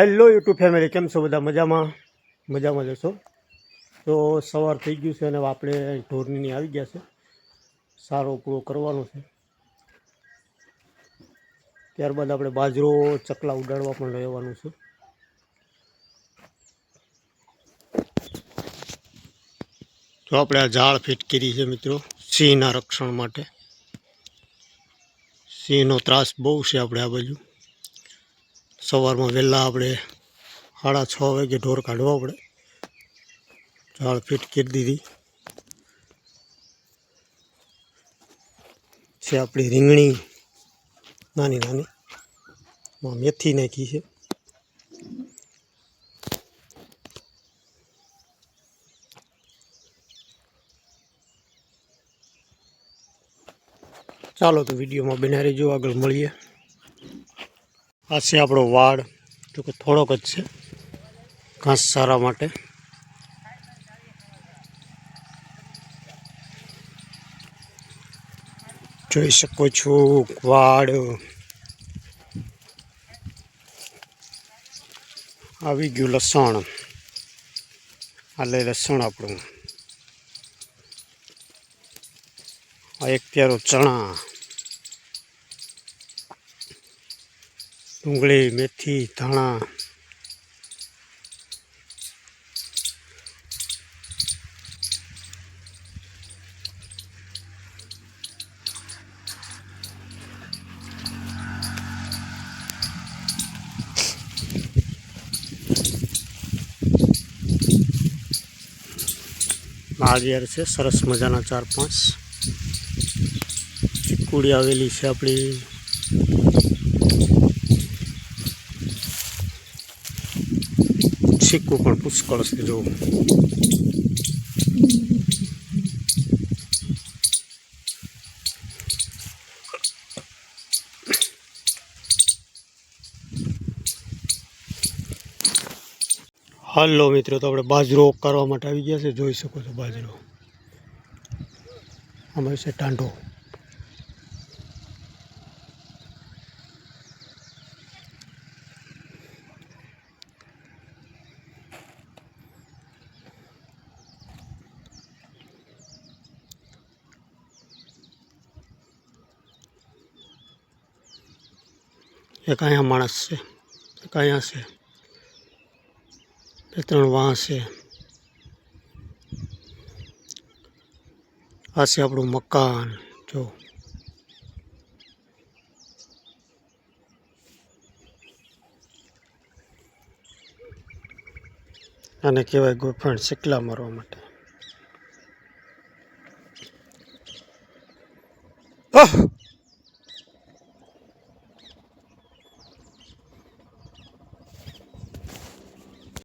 Hello YouTube family કેમ છો બધા? મજામાં? મજામાં જશો તો સવાર થઈ ગયું છે અને આપણે ઢોરની આવી ગયા છે. સારો પૂરો કરવાનો છે. ત્યારબાદ આપણે બાજરો, ચકલા ઉડાડવા પણ રહેવાનું છે. તો આપણે આ ઝાડ ફિટ કરી છે મિત્રો, સિંહના રક્ષણ માટે. સિંહનો ત્રાસ બહુ છે આપણે આ બાજુ. સવારમાં વહેલા આપણે સાડા છ વાગે ઢોર કાઢવા પડે. ઝાડ ફીટ કરી દીધી. છે આપણી રીંગણી, નાની નાની. મેથી નાખી છે. ચાલો તો વિડીયોમાં બન્યા જો આગળ મળીએ. આ છે આપણો વાડ. જો કે થોડોક જ છે. ઘાસ સારા માટે. જોઈ શકો છો વાડ. આવી ગયું લસણ. આ લે લસણ આપણું. આ એક પ્યારો ચણા. ડુંગળી મેથી ધાણા. નાળિયેર છે સરસ મજાના ચાર પાંચ. ચીકુડી આવેલી છે આપણી. સિક્કું પણ પુષ્કળ છે જો હલો મિત્રો, તો આપણે બાજરો કરવા માટે આવી ગયા છે. જોઈ શકો છો બાજરો. આમાં છે ટાંડો એક અહીંયા માણસ છે એક અહીંયા છે. બે ત્રણ વાં છે. આ છે આપણું મકાન, જો. આને કહેવાય ગોફણ સિકલા મારવા માટે. આહ!